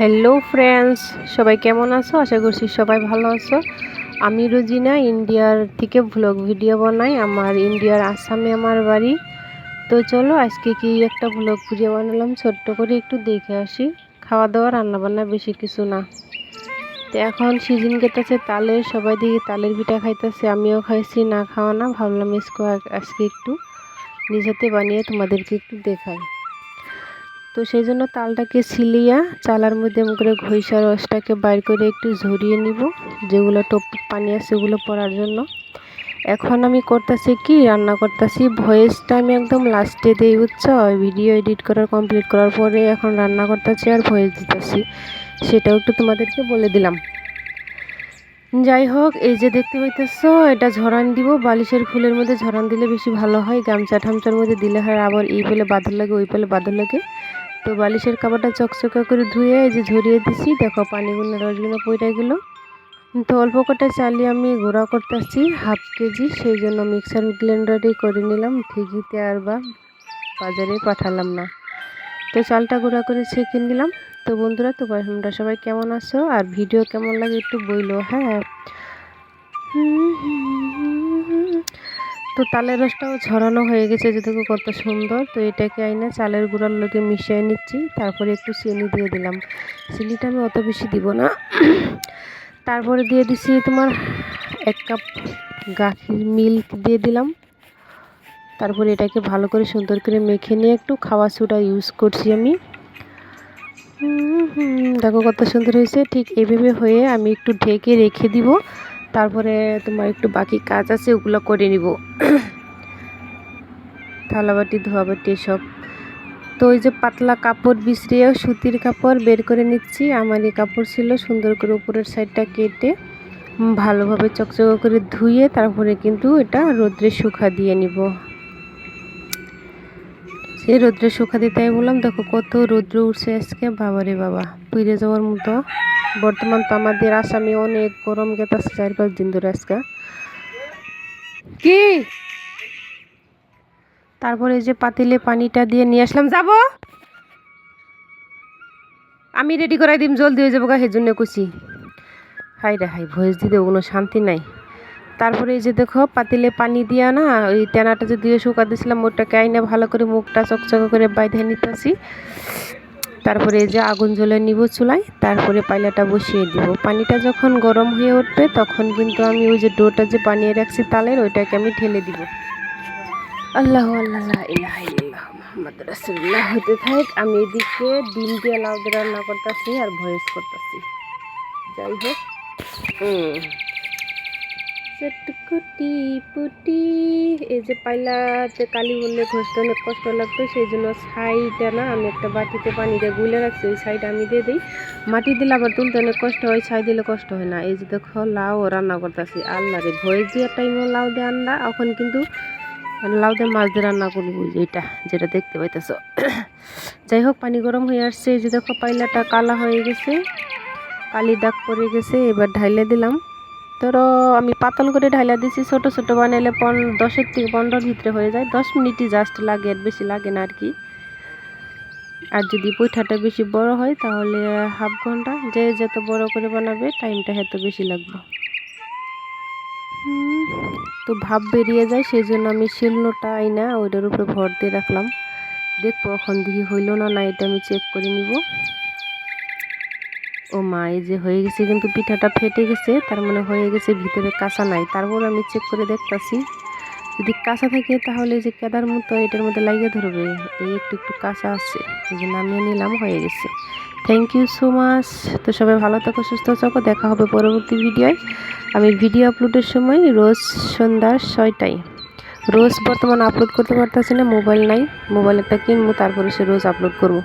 Hello friends সবাই কেমন আছো? আশা করছি সবাই ভালো আছো। আমি রোজিনা, ইন্ডিয়ার থেকে ভ্লগ ভিডিও বানাই। আমার ইন্ডিয়ার আসামে আমার বাড়ি। তো চলো, আজকে কি একটা ভ্লগ ভিডিও বানালাম, ছোট্ট করে একটু দেখে আসি। খাওয়া দাওয়া রান্না বান্না বেশি কিছু না। তো এখন সিজন কেটেছে তালের সবাই দিকে তালের পিঠা খাইতেছে, আমিও খাইছি, না খাওয়া না। ভাবলাম আজকে একটু নিজেতে বানিয়ে তোমাদেরকে একটু দেখাই। তো সেই জন্য তালটাকে ছিলিয়া চালার মধ্যে করে ঘইষা রসটাকে বাইর করে একটু ঝরিয়ে নিব, যেগুলো টপ পানি আছে সেগুলো পড়ার জন্য। এখন আমি করতেছি কি? রান্না করতেছি। ভয়েসটা আমি একদম লাস্টে দিই, বুঝছ? ভিডিও এডিট করার, কমপ্লিট করার পরে এখন রান্না করতেছি আর ভয়েস দিতেছি। সেটাও একটু তোমাদেরকে বলে দিলাম। যাই হোক, এই যে দেখতে পাইতেছ, এটা ঝরান দিব। বালিশের ফুলের মধ্যে ঝরান দিলে বেশি ভালো হয়। গামছা ঠামচার মধ্যে দিলে হয়, আবার এই পেলে বাদর লাগে, ওই পেলে বাদর লাগে। তো বালিশের কাপড়টা চকচকা করে ধুয়ে এই যে ঝরিয়ে দিছি। দেখো পানিগুলো, রসগুলো পইরা গেলো। তো অল্প কটা চালি আমি গুঁড়া করতেছি হাফ কেজি। সেই জন্য মিক্সার গ্রাইন্ডারেই করে নিলাম। ঠিকিতে আর বা বাজারে পাঠালাম না। তো চালটা গুঁড়া করে ছেঁকে নিলাম। তো বন্ধুরা তো তোমরা সবাই কেমন আছো? আর ভিডিও কেমন লাগে একটু বইলো হ্যাঁ? তো তালের রসটাও ঝরানো হয়ে গেছে যে দেখো কত সুন্দর। তো এটাকে আইনা চালের গুঁড়ার লোকে মিশিয়ে নিচ্ছি, তারপরে একটু চিনি দিয়ে দিলাম। চিনিটা আমি অত বেশি দিব না। তারপরে দিয়ে দিছি তোমার এক কাপ গাখির মিল্ক দিয়ে দিলাম। তারপরে এটাকে ভালো করে সুন্দর করে মেখে নিয়ে একটু খাওয়া সুটা ইউজ করছি আমি। দেখো কত সুন্দর হয়েছে। ঠিক এভাবে হয়ে আমি একটু ঢেকে রেখে দিব। তারপরে তোমার একটু বাকি কাজ আছে, ওগুলো করে নিব। থালাবাটি, ধোয়াবাটি সব। তো ওই যে পাতলা কাপড় বিছড়িয়ে সুতির কাপড় বের করে নিচ্ছি। আমার এই কাপড় ছিল সুন্দর করে উপরের সাইডটা কেটে ভালোভাবে চকচক করে ধুয়ে তারপরে কিন্তু এটা রোদ্রে শুকা দিয়ে নিব। সে রোদ্রে শুকা দিতে বললাম, দেখো কত রৌদ্র উঠছে আজকে, বাবারে বাবা, পুড়ে যাওয়ার মতো। বর্তমান তো আমাদের আসামে অনেক গরম গেতাছে চার পাঁচ দিন ধরে আজকে। কি? তারপরে যে পাতিলে পানিটা দিয়ে নিয়ে আসলাম। যাব? আমি রেডি করাই দিম জলদি হয়ে যাব গা সেজন্য কুচি হাই রে হাই ভয়েস দিতে কোনো শান্তি নাই। তারপরে এই যে দেখো পাতিলে পানি দিয়া না ওই তেনাটা যে দিয়ে শুকা দিয়েছিলাম ওটাকে আইনে ভালো করে মুখটা চকচক করে বাইধে নিতেছি। তারপরে যে আগুন জ্বলে নিব চুলায়, তারপরে পাইলাটা বসিয়ে দিব। পানিটা যখন গরম হয়ে উঠবে, তখন কিন্তু আমি ওই যে ডোটা যে বানিয়ে রাখছি তালের, ওইটাকে আমি ঢেলে দিব। আল্লাহ আল্লাহ, ইলাহ হতে থাক, আমি এদিকে ডিম দিয়ে লাউ দিয়ে রান্না করতেছি আর ভয়েস করতেছি। যাই হোক হুম চটকুটি পুটি। এই যে পাইলাতে কালি বললে ঘষতে অনেক কষ্ট লাগতো, সেই জন্য ছাইটা না আমি একটা বাটিতে পানি দিয়ে গুলে রাখছি, ওই ছাইটা আমি দিয়ে দিই। মাটি দিলে আবার তুলতে অনেক কষ্ট হয়, ছাই দিলে কষ্ট হয় না। এই যে দেখো লাউ রান্না করতেছি আল্লাহ রে ভয়ে দিয়ে টাইমও লাউ দিয়ে আনলা, এখন কিন্তু লাউ দিয়ে মাছ দিয়ে রান্না করব এইটা যেটা দেখতে পাইতেছ। যাই হোক, পানি গরম হয়ে আসছে, এই যে দেখো পাইলাটা কালা হয়ে গেছে, কালি দাগ পড়ে গেছে, এবার ঢাইলে দিলাম। ধরো আমি পাতল করে ঢাইলা দিছি, ছোট ছোট বানাইলে পন দশের থেকে পনেরোর ভিতরে হয়ে যায়। দশ মিনিটই জাস্ট লাগে, আর বেশি লাগে না আর কি আর যদি পিঠাটা বেশি বড় হয়, তাহলে হাফ ঘণ্টা। যে যত বড় করে বানাবে, টাইমটা এত বেশি লাগবে। তো ভাব বেরিয়ে যায় সেই জন্য আমি শিলনোটা আইনা ওইটার উপরে ভর দিয়ে রাখলাম। দেখব এখন দেখি হইল না না, এটা আমি চেক করে নিব। ও মা, এই যে হয়ে গেছে কিন্তু পিঠাটা ফেটে গেছে, তার মানে হয়ে গেছে ভিতরে কাঁচা নাই। তারপর আমি চেক করে দেখতাছি, যদি কাঁচা থাকে তাহলে যে কেদার মতো এটার মধ্যে লাগিয়ে ধরবে। এই একটু একটু কাঁচা আছে, এই যে নামিয়ে নিলাম, হয়ে গেছে। থ্যাংক ইউ সো মাচ তো সবাই ভালো থাকো, সুস্থ থাকো, দেখা হবে পরবর্তী ভিডিওয়। আমি ভিডিও আপলোডের সময় রোজ সন্ধ্যা ছয়টায়। রোজ বর্তমান আপলোড করতে পারতেছি না মোবাইল নাই। মোবাইল একটা কিনবো, তারপরে সে রোজ আপলোড করব।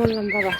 বললাম বাবা।